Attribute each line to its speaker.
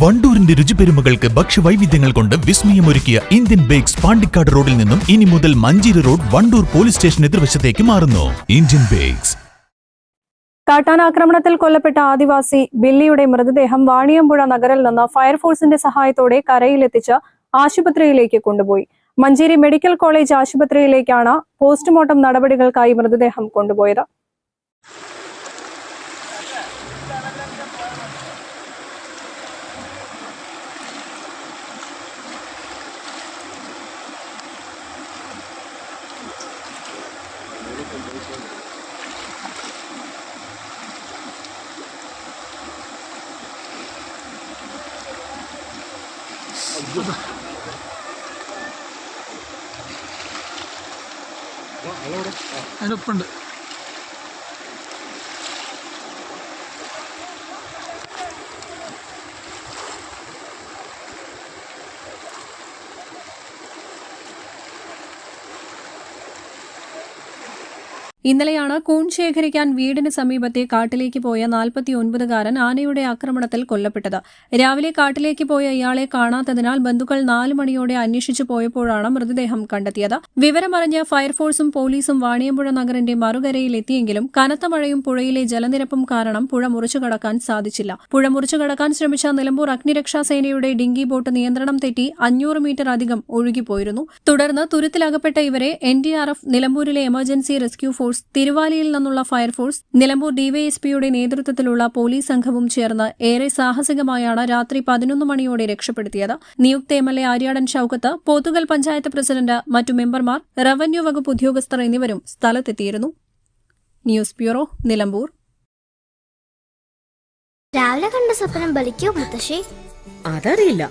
Speaker 1: വണ്ടൂരിന്റെ രുചിപെരുമകൾക്ക് ഭക്ഷ്യവൈവിധ്യങ്ങൾ കൊണ്ട് വിസ്മയമൊരുക്കിയ Indian bakes Pandikkad റോഡിൽ നിന്നും ഇനി മുതൽ Manjeri road Wandoor police station എതിർവശത്തേക്ക് മാറുന്നു. Indian bakes.
Speaker 2: കാട്ടാനാക്രമണത്തിൽ കൊല്ലപ്പെട്ട ആദിവാസി ബില്ലിയുടെ മൃതദേഹം വാണിയമ്പുഴ നഗരിൽ നിന്ന് ഫയർഫോഴ്സിന്റെ സഹായത്തോടെ കരയിലെത്തിച്ച് ആശുപത്രിയിലേക്ക് കൊണ്ടുപോയി. മഞ്ചേരി മെഡിക്കൽ കോളേജ് ആശുപത്രിയിലേക്കാണ് പോസ്റ്റ്മോർട്ടം നടപടികൾക്കായി മൃതദേഹം കൊണ്ടുപോയത്.
Speaker 3: അതിനൊപ്പുണ്ട്.
Speaker 2: ഇന്നലെയാണ് കൂൺ ശേഖരിക്കാൻ വീടിന് സമീപത്തെ കാട്ടിലേക്ക് പോയ നാൽപ്പത്തിയൊൻപതുകാരൻ ആനയുടെ ആക്രമണത്തിൽ കൊല്ലപ്പെട്ടത്. രാവിലെ കാട്ടിലേക്ക് പോയ ഇയാളെ കാണാത്തതിനാൽ ബന്ധുക്കൾ നാലു മണിയോടെ അന്വേഷിച്ചു പോയപ്പോഴാണ് മൃതദേഹം കണ്ടെത്തിയത്. വിവരമറിഞ്ഞ് ഫയർഫോഴ്സും പോലീസും വാണിയമ്പുഴ നഗറിന്റെ മറുകരയിൽ എത്തിയെങ്കിലും കനത്ത മഴയും പുഴയിലെ ജലനിരപ്പും കാരണം പുഴ മുറിച്ചുകടക്കാൻ സാധിച്ചില്ല. പുഴ മുറിച്ചുകടക്കാൻ ശ്രമിച്ച നിലമ്പൂർ അഗ്നിരക്ഷാ സേനയുടെ ഡിങ്കി ബോട്ട് നിയന്ത്രണം തെറ്റി അഞ്ഞൂറ് മീറ്റർ അധികം ഒഴുകിപ്പോയിരുന്നു. തുടർന്ന് തുരുത്തിലകപ്പെട്ട ഇവരെ എൻഡിആർഎഫ് നിലമ്പൂരിലെ എമർജൻസി റെസ്ക്യൂ ഫോഴ്സ് തിരുവാലിയിൽ നിന്നുള്ള ഫയർഫോഴ്സ് നിലമ്പൂർ ഡിവൈഎസ്പിയുടെ നേതൃത്വത്തിലുള്ള പോലീസ് സംഘവും ചേർന്ന് ഏറെ സാഹസികമായാണ് രാത്രി പതിനൊന്ന് മണിയോടെ രക്ഷപ്പെടുത്തിയത്. നിയുക്ത M L A Aryadan Shoukath Pothukal panchayat president മറ്റു മെമ്പർമാർ റവന്യൂ വകുപ്പ് ഉദ്യോഗസ്ഥർ എന്നിവരും സ്ഥലത്തെത്തിയിരുന്നു. News bureau Nilambur.
Speaker 4: രാവിലെ കണ്ട സ്വപ്നം ബലിക്കോ മുത്തശ്ശി?
Speaker 5: അതറിയില്ല.